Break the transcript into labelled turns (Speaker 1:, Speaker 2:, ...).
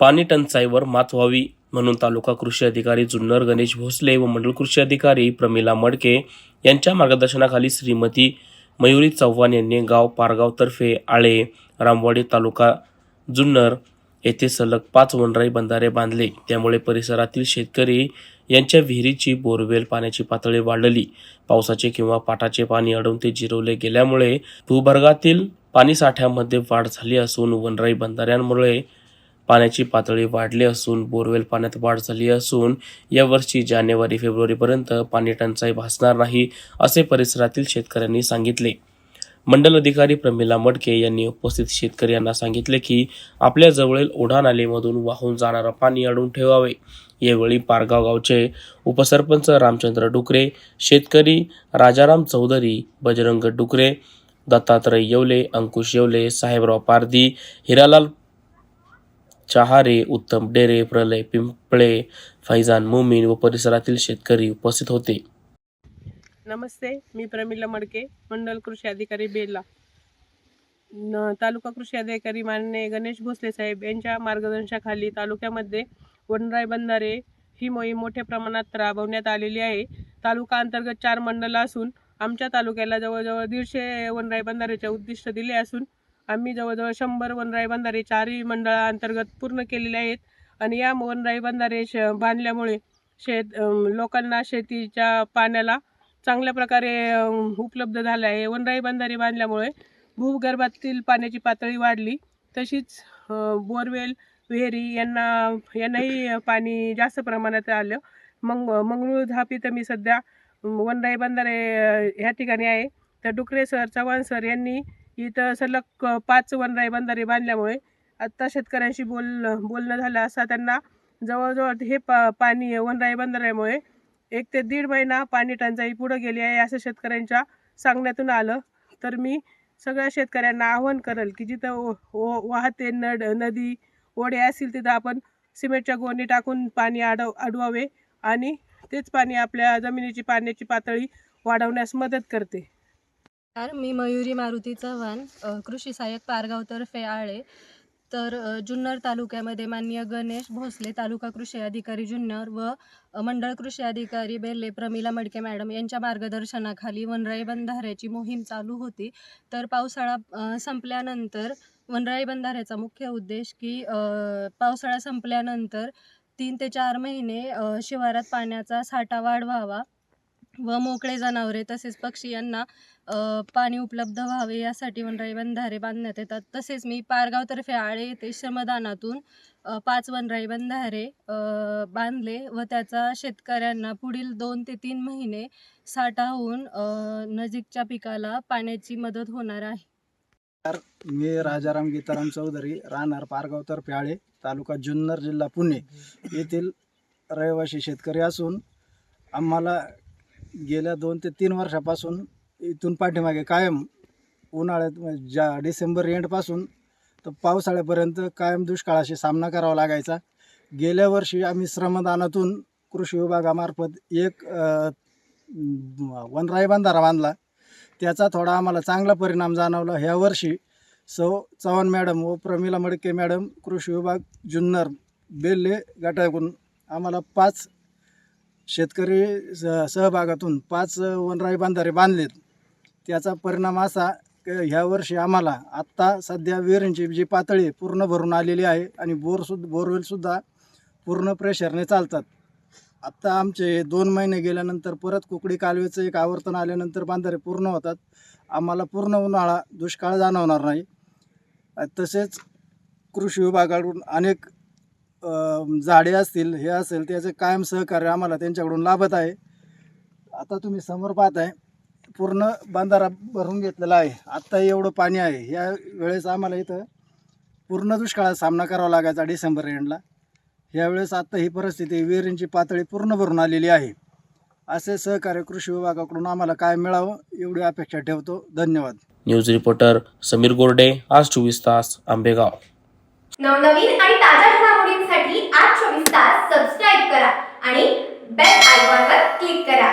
Speaker 1: पाणी टंचाईवर मात व्हावी म्हणून तालुका कृषी अधिकारी जुन्नर गणेश भोसले व मंडल कृषी अधिकारी प्रमिला मडके यांच्या मार्गदर्शनाखाली श्रीमती मयुरी चव्हाण यांनी गाव पारगाव तर्फे आळे रामवाडी तालुका जुन्नर येथे सलग पाच वनराई बंधारे बांधले. त्यामुळे परिसरातील शेतकरी यांच्या विहिरीची बोरवेल पाण्याची पातळी वाढली. पावसाचे किंवा पाटाचे पाणी अडवून ते जिरवले गेल्यामुळे भूभागातील पाणीसाठ्यामध्ये वाढ झाली असून वनराई बंधाऱ्यांमुळे पाण्याची पातळी वाढली असून बोरवेल पाण्यात वाढ झाली असून यावर्षी जानेवारी फेब्रुवारीपर्यंत पाणी टंचाई भासणार नाही असे परिसरातील शेतकऱ्यांनी सांगितले. मंडल अधिकारी प्रमिला मडके यांनी उपस्थित शेतकऱ्यांना सांगितले की आपल्या जवळील ओढा नालीमधून वाहून जाणारं पाणी अडून ठेवावे. यावेळी पारगाव गावचे उपसरपंच रामचंद्र डुकरे शेतकरी राजाराम चौधरी बजरंग डुकरे दत्तात्रय येवले अंकुश येवले साहेबराव पारधी हिरालाल चहारे उत्तम डेरे प्रलय पिंपळे फैजान मोमीन व परिसरातील शेतकरी उपस्थित होते.
Speaker 2: नमस्ते मी प्रमिला मडके मंडल कृषी अधिकारी बेला न तालुका कृषी अधिकारी माननीय गणेश भोसले साहेब यांच्या मार्गदर्शनाखाली तालुक्यामध्ये वनराय बंधारे ही मोहीम मोठ्या प्रमाणात राबवण्यात आलेली आहे. तालुका अंतर्गत चार मंडलं असून आमच्या तालुक्याला जवळजवळ दीडशे वनराई बंधाऱ्याचे उद्दिष्ट दिले असून आम्ही जवळजवळ शंभर वनराई बंधारे चारही मंडळाअंतर्गत पूर्ण केलेले आहेत. आणि या वनराई बंधारे श बांधल्यामुळे शेत लोकांना शेतीच्या पाण्याला चांगल्या प्रकारे उपलब्ध झालं आहे. वनराई बंधारे बांधल्यामुळे भूगर्भातील पाण्याची पातळी वाढली. तशीच बोरवेल विहिरी यांना यांनाही पाणी जास्त प्रमाणात आलं. मंग मंगळूर झाप इथं मी सध्या वनराई बंधारे ह्या ठिकाणी आहे. तर डुकरे सर चव्हाण सर यांनी इथं सलग पाच वनराई बंधारे बांधल्यामुळे आत्ता शेतकऱ्यांशी बोल बोलणं झालं असता त्यांना जवळजवळ हे पा पाणी वनराई बंधाऱ्यामुळे एक ते दीड महिना पाणी टंचाई पुढे गेली आहे असं शेतकऱ्यांच्या सांगण्यातून आलं. तर मी सगळ्या शेतकऱ्यांना आवाहन करेल की जिथं ओ- ओ- वाहते नड नदी ओढे असतील तिथं आपण सिमेंटच्या गोणी टाकून पाणी अडव अडवावे आणि तेच पाणी आपल्या जमिनीची पाण्याची पातळी वाढवण्यास मदत करते.
Speaker 3: नमस्कार मी मयुरी मारुती चव्हाण कृषी सहाय्यक पारगावतर्फे आळे. तर जुन्नर तालुक्यामध्ये माननीय गणेश भोसले तालुका कृषी अधिकारी जुन्नर व मंडळ कृषी अधिकारी बेल्ले प्रमिला मडके मॅडम यांच्या मार्गदर्शनाखाली वनराई बंधाऱ्याची मोहीम चालू होती. तर पावसाळा संपल्यानंतर वनराई बंधाऱ्याचा मुख्य उद्देश की पावसाळा संपल्यानंतर तीन ते चार महिने शिवारात पाण्याचा साठा वाढवावा. व मोकळे जनावरे तसेच पक्षी यांना पाणी उपलब्ध व्हावे यासाठी वनराई बंधारे बांधण्यात येतात. तसेच मी पारगावतर्फे आळे येथे श्रमदानातून पाच वनराई बंधारे बांधले व त्याचा शेतकऱ्यांना पुढील दोन ते तीन महिने साठा होऊन नजीकच्या पिकाला पाण्याची मदत होणार आहे.
Speaker 4: मी राजाराम गीताराम चौधरी राहणार पारगाव तर्फे तालुका जुन्नर जिल्हा पुणे येथील रहिवासी शेतकरी असून आम्हाला गेल्या दोन ते तीन वर्षापासून इथून पाठीमागे कायम उन्हाळ्यात म्हणजे ज्या डिसेंबर एंडपासून तर पावसाळ्यापर्यंत कायम दुष्काळाशी सामना करावा लागायचा. गेल्या वर्षी आम्ही श्रमदानातून कृषी विभागामार्फत एक वनराई बंधारा बांधला. त्याचा थोडा आम्हाला चांगला परिणाम जाणवला. ह्या वर्षी सौ चव्हाण मॅडम व प्रमिला मडके मॅडम कृषी विभाग जुन्नर बेल्ले गटाकून आम्हाला पाच शेतकरी स सहभागातून पाच वनराई बांधारे बांधलेत. त्याचा परिणाम असा की ह्या वर्षी आम्हाला आत्ता सध्या विहिरींची जी पातळी पूर्ण भरून आलेली आहे आणि बोरसुद्धा बोरवेलसुद्धा पूर्ण प्रेशरने चालतात. आत्ता आमचे दोन महिने गेल्यानंतर परत कुकडी कालवेचं एक आवर्तन आल्यानंतर बांधारे पूर्ण होतात. आम्हाला पूर्ण उन्हाळा दुष्काळ जाणवणार नाही. तसेच कृषी विभागाकडून अनेक झाडे असतील हे असेल त्याचे कायम सहकार्य आम्हाला त्यांच्याकडून लाभत आहे. आता तुम्ही समोर पाहताय पूर्ण बांधारा भरून घेतलेला आहे. आत्ता एवढं पाणी आहे. ह्या वेळेस आम्हाला इथं पूर्ण दुष्काळाचा सामना करावा लागायचा डिसेंबर एंडला. ह्यावेळेस आत्ता ही परिस्थिती विहिरींची पातळी पूर्ण भरून आलेली आहे. असे सहकार्य कृषी विभागाकडून आम्हाला काय मिळावं एवढी अपेक्षा ठेवतो. धन्यवाद.
Speaker 1: न्यूज रिपोर्टर समीर गोरडे आज चोवीस तास आंबेगाव.
Speaker 5: नवनवीन आणि ताज्या घडामोडींसाठी आज चोवीस तास सबस्क्राईब करा आणि बेल आयकॉनवर क्लिक करा.